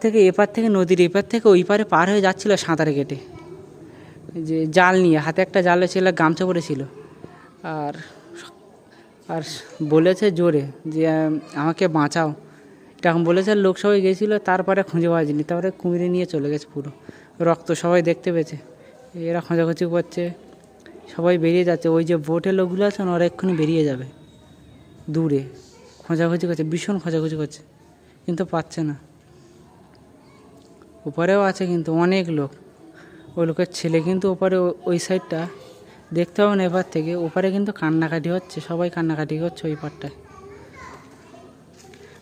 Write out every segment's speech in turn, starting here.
থেকে এপার থেকে নদীর এপার থেকে ওই পারে পার হয়ে যাচ্ছিল সাঁতারে কেটে। যে জাল নিয়ে, হাতে একটা জালে ছিল, গামছা পড়েছিল। আর আর বলেছে জোরে যে, আমাকে বাঁচাও। এরকম বলেছে লোক সবাই গেছিল, তারপরে খুঁজে পাওয়া যায়নি। তারপরে কুমিরে নিয়ে চলে গেছে পুরো। রক্ত সবাই দেখতে পেয়েছে। এরা খোঁজাখুঁজি করছে, সবাই বেরিয়ে যাচ্ছে। ওই যে বোটের লোকগুলো আছে ওরা এক্ষুনি বেরিয়ে যাবে। দূরে। খোঁজাখুঁজি করছে, ভীষণ খোঁজাখুঁজি করছে। কিন্তু পাচ্ছে না। উপরেও আছে কিন্তু অনেক লোক। ওই লোকের ছেলে কিন্তু ওপারে ওই সাইডটা দেখতে হবে না এবার থেকে। ওপারে কিন্তু কান্নাকাটি হচ্ছে, সবাই কান্নাকাটি হচ্ছে ওই পারটায়।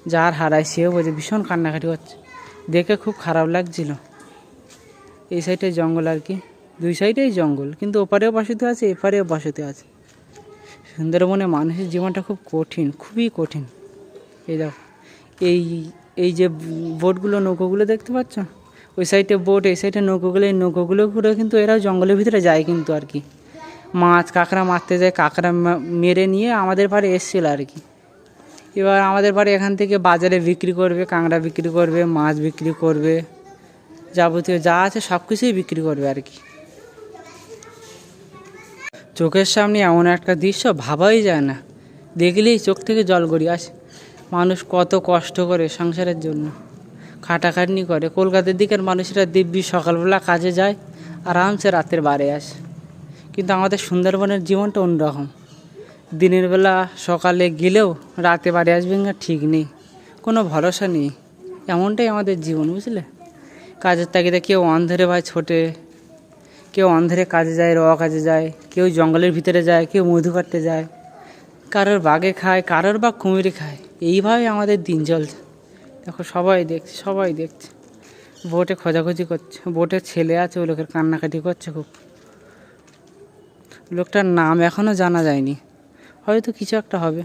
যার হারায় সেও বোঝে, ভীষণ কান্নাকাটি হচ্ছে। দেখে খুব খারাপ লাগছিল। এই সাইডে জঙ্গল আর কি। দুই সাইডেই জঙ্গল, কিন্তু ওপারেও বসতি আছে, এপারেও বসতি আছে। সুন্দরবনে মানুষের জীবনটা খুব কঠিন, খুবই কঠিন। এই দেখো, এই এই যে বোটগুলো, নৌকোগুলো দেখতে পাচ্ছ? ওই সাইডে বোট এই সাইডে নৌকোগুলো এই নৌকোগুলো ঘুরে কিন্তু এরা জঙ্গলের ভিতরে যায় কিন্তু আর কি। মাছ, কাঁকড়া মারতে যায়, কাঁকড়া মেরে নিয়ে আমাদের পাড়ে এসছিল আর কি। এবার আমাদের বাড়ি এখান থেকে বাজারে বিক্রি করবে, কাঁকড়া বিক্রি করবে, মাছ বিক্রি করবে, যাবতীয় যা আছে সব কিছুই বিক্রি করবে আর কি। চোখের সামনে এমন একটা দৃশ্য ভাবাই যায় না। দেখলেই চোখ থেকে জল গড়িয়ে আসে। মানুষ কত কষ্ট করে সংসারের জন্য। খাটাখাটনি করে। কলকাতার দিকের মানুষরা দিব্যি সকালবেলা কাজে যায়, আরামসে রাতের বারে আসে। কিন্তু আমাদের সুন্দরবনের জীবনটা অন্যরকম। দিনের বেলা সকালে গেলেও রাতে বাড়ি আসবেন না, ঠিক নেই। কোনো ভরসা নেই। এমনটাই আমাদের জীবন, বুঝলে? কাজের তাগিদে কেউ অন্ধেরে ভাই ছোটে, কেউ অন্ধেরে কাজে যায়, র কাজে যায়, কেউ জঙ্গলের ভিতরে যায়, কেউ মধু কাটতে যায়। কারোর বাঘে খায়, কারোর বা কুমিরে খায়। এইভাবে আমাদের দিন চলছে। দেখো, সবাই দেখছে সবাই দেখছে। বোটে খোঁজাখুঁজি করছে, বোটে ছেলে আছে ওই লোকের কান্নাকাটি করছে খুব। লোকটার নাম এখনও জানা যায়নি। হয়তো কিছু একটা হবে।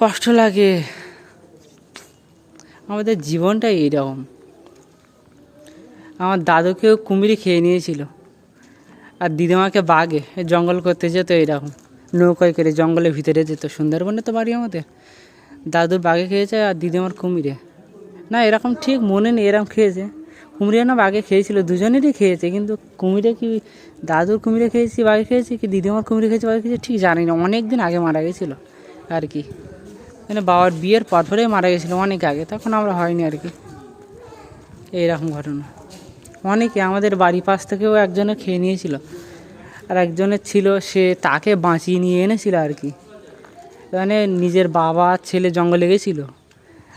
কষ্ট লাগে। আমাদের জীবনটাই এইরকম আমার দাদুকেও কুমিরে খেয়ে নিয়েছিল। আর দিদিমাকে বাঘে জঙ্গল করতে যেত এইরকম নৌকায় করে জঙ্গলের ভিতরে যেত। সুন্দরবনে তো বাড়ি আমাদের। দাদুর বাঘে খেয়েছে আর দিদিমার কুমিরে। না, এরকম ঠিক মনে নেই, এরকম খেয়েছে। কুমিরে না বাঘে খেয়েছিল, দুজনেরই খেয়েছে, কিন্তু কুমিরে কি দাদুর কুমিরে খেয়েছি, বাঘে খেয়েছি, কি দিদিমার কুমিরে খেয়েছি, বাঘে খেয়েছি? ঠিক জানি না অনেক দিন আগে মারা গেছিল আর কি। মানে বাবার বিয়ের পর পরেই মারা গেছিল, অনেক আগে, তখন আমরা হয়নি আর কি। এইরকম ঘটনা। অনেকে আমাদের বাড়ি পাশ থেকেও একজনে খেয়ে নিয়েছিল, আর একজনের ছিল, সে তাকে বাঁচিয়ে নিয়ে এনেছিল আর কি। মানে নিজের বাবা ছেলে জঙ্গলে গেছিল।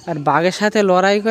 আর বাঘের সাথে লড়াই